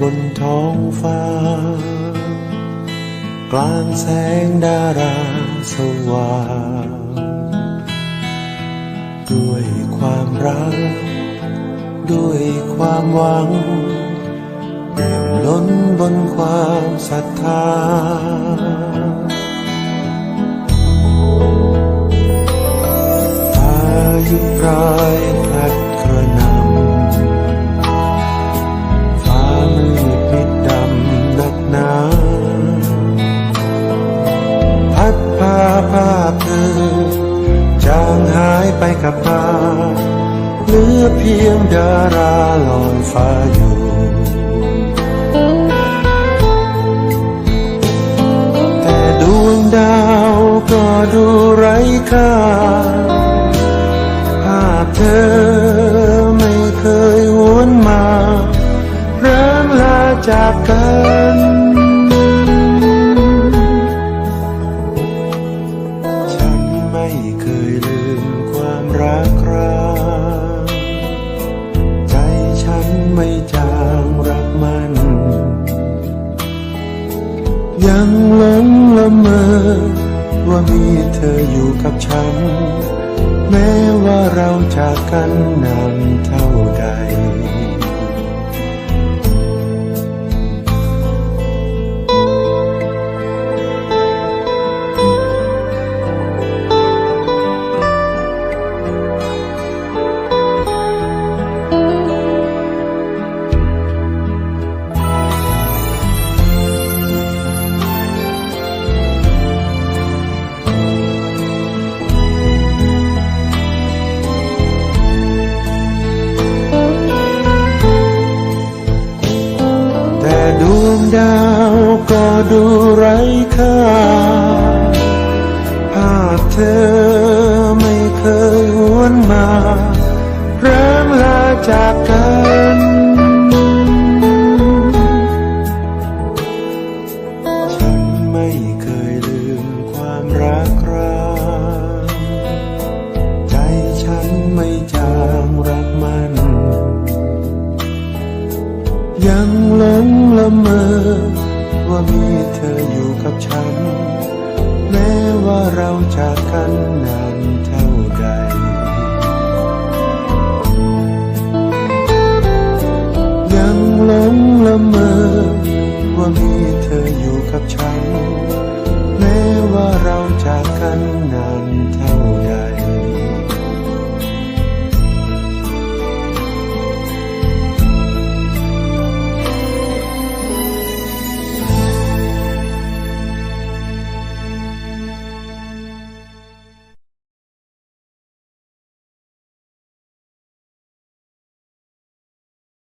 บนท้องฟ้า กลางแสงดาราสว่างด้วยความรัก ด้วยความหวังเต็มล้นบนความศรัทธาอายุร้าย เพียงดาราลอยฟ้าอยู่แต่ดวงดาวก็ดูไร้ค่าภาพเธอไม่เคยหวนมาเริ่มลาจากกันฉันไม่เคยลืมความรัก ยังหลงละเมอ ว่ามีเธออยู่กับฉัน แม้ว่าเราจากกันนานเท่า ดูไร้ค่าภาพเธอไม่เคยหวนมาเริ่มลาจากกันฉันไม่เคยลืมความรักราใจฉันไม่จางรักมัน ยังหลงละเมอ ว่ามีเธออยู่กับฉัน แม้ว่าเราจากกันนาน